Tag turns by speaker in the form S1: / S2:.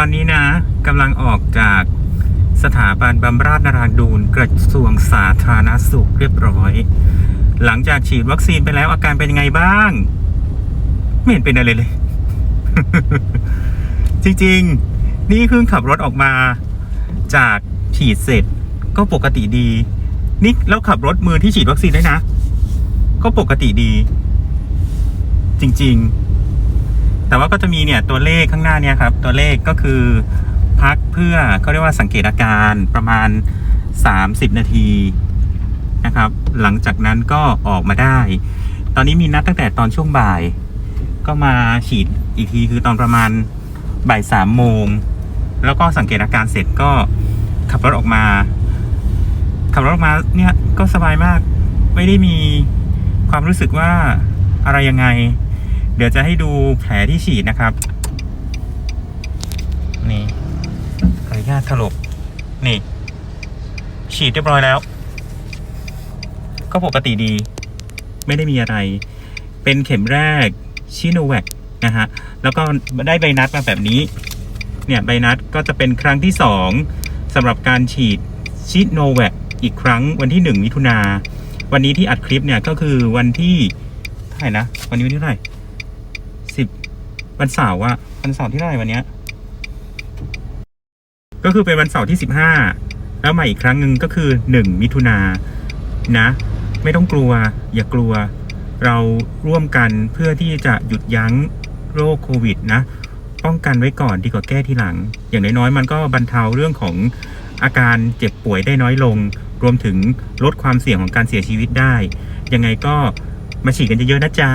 S1: ตอนนี้นะกำลังออกจากสถาบันบำราศนราดูนกระทรวงสาธารณสุขเรียบร้อย หลังจากฉีดวัคซีนไปแล้วอาการเป็นยังไงบ้าง ไม่เห็นเป็นอะไรเลย จริงๆ นี่เพิ่งขับรถออกมา จากฉีดเสร็จ ก็ปกติดี นี่แล้วขับรถมือที่ฉีดวัคซีนได้วยนะ ก็ปกติดี จริง ๆ แต่ว่าก็จะมีเนี่ยตัวเลขข้างหน้าเนี่ยครับ ตัวเลขก็คือพักเพื่อเขาเรียกว่าสังเกตอาการประมาณ 30 นาทีนะครับ หลังจากนั้นก็ออกมาได้ ตอนนี้มีนัดตั้งแต่ตอนช่วงบ่าย ก็มาฉีดอีกทีคือตอนประมาณบ่ายสามโมง แล้วก็สังเกตอาการเสร็จก็ขับรถออกมา ขับรถออกมาเนี่ยก็สบายมาก ไม่ได้มีความรู้สึกว่าอะไรยังไง เดี๋ยวจะให้ดูแผลที่ฉีดนะครับ นี่ขออนุญาตถลกนี่ ฉีดเรียบร้อยแล้ว ก็ปกติดี ไม่ได้มีอะไร เป็นเข็มแรกชิโนแวคนะฮะ แล้วก็ได้ใบนัดมาแบบนี้ เนี่ยใบนัดก็จะเป็นครั้งที่สองสำหรับการฉีดชิโนแวคอีกครั้งวันที่หนึ่งมิถุนาวันนี้ที่อัดคลิปเนี่ยก็คือวันที่เท่าไหร่นะ วันนี้วันที่เท่าไหร่ วันเสาร์อะวันเสาร์ที่เท่าไหร่วันเนี้ย ก็คือเป็นวันเสาร์ที่สิบห้าแล้วใหม่อีกครั้งหนึ่งก็คือหนึ่งมิถุนานะ ไม่ต้องกลัว อย่ากลัว เราร่วมกันเพื่อที่จะหยุดยั้งโรคโควิดนะ ป้องกันไว้ก่อนดีกว่าแก้ทีหลัง อย่างน้อยๆ มันก็บรรเทาเรื่องของอาการเจ็บป่วยได้น้อยลง รวมถึงลดความเสี่ยงของการเสียชีวิตได้ ยังไงก็มาฉีดกันเยอะๆนะจ๊ะ